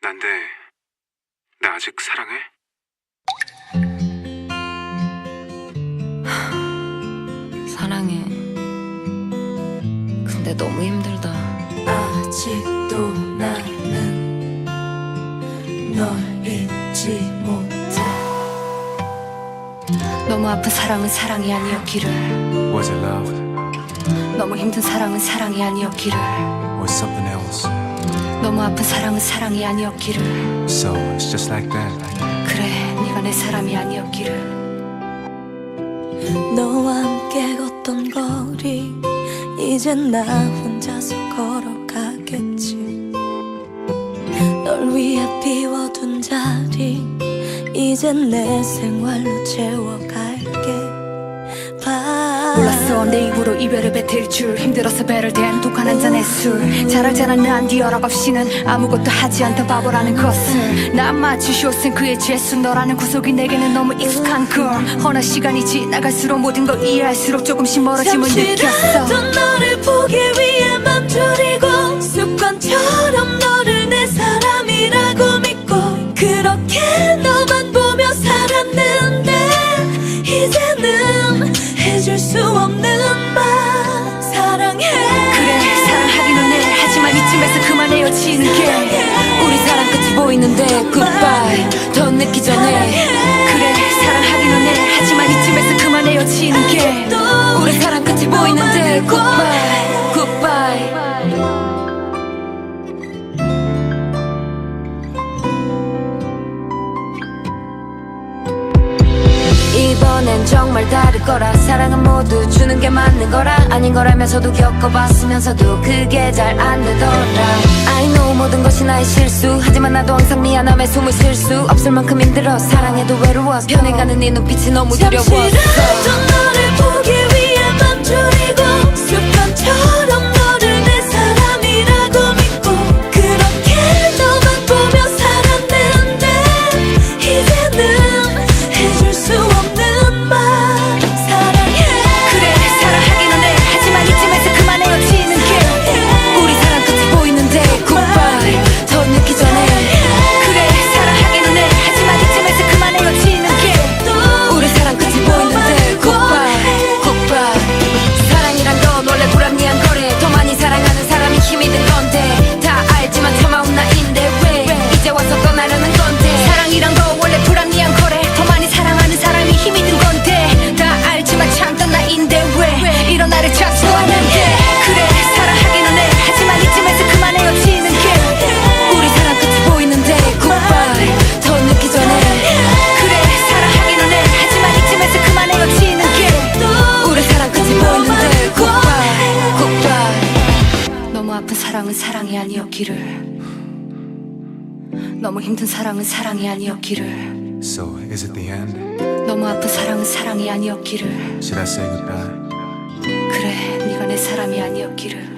난데 나 아직 사랑해? 사랑해. 근데 너무 힘들다. 아직도 나는 널 잊지 못해 너무 아픈 사랑은 사랑이 아니었기를. Was it love? 너무 힘든 사랑은 사랑이 아니었기를. Was something else? 너무 아픈 사랑은 사랑이 아니었기를. So it's just like that. 그래, 네가 내 사람이 아니었기를. 너와 함께 걷던 거리 이젠 나 혼자서 걸어가겠지 널 위해 비워둔 자리 이젠 내 생활로 채워갈게 봐 몰랐어 내 입으로 이별을 뱉을 줄 힘들어서 배를 댄 독한 한 잔의 술. 잘 알잖아 난네 허락 없이는 아무것도 하지 않던 바보라는 것을. 난 마치 쇼생 그의 죄수 너라는 구속이 내게는 너무 익숙한 걸. 허나 시간이 지나갈수록 모든 걸 이해할수록 조금씩 멀어짐을 느꼈어. 너를 보기 위해 맘 졸이고 습관처럼 너를 내 사람이라고 믿고 그렇게 너만 보며 살았는데 이제는 해줄 수 없는 말 사랑해. 그래 사랑하기는 해 하지만 이쯤에서 그만 헤어지는 게. 우리 사랑 끝이 보이는데 goodbye. 더 늦기 전에. 그래 사랑하기는 해 하지만 이쯤에서 그만 헤어지는 게. 우리 사랑 끝이 보이는데 goodbye 이번엔 정말 다를 거라. 사랑은 모두 주는 게 맞는 거라. 아닌 거라면서도 겪어봤으면서도 그게 잘 안 되더라. I know 모든 것이 나의 실수. 하지만 나도 항상 미안함에 숨을 쉴 수 없을 만큼 힘들어. 사랑해도 외로워. 변해가는 네 눈빛이 너무 두려웠어 잠시라도 너를 보기 위해 맘 졸이고 사랑은 사랑이 아니었기를 너무 힘든 사랑은 사랑이 아니었기를 So is it the end? 너무 아픈 사랑은 사랑이 아니었기를 Should I say goodbye? 그래 네가 내 사람이 아니었기를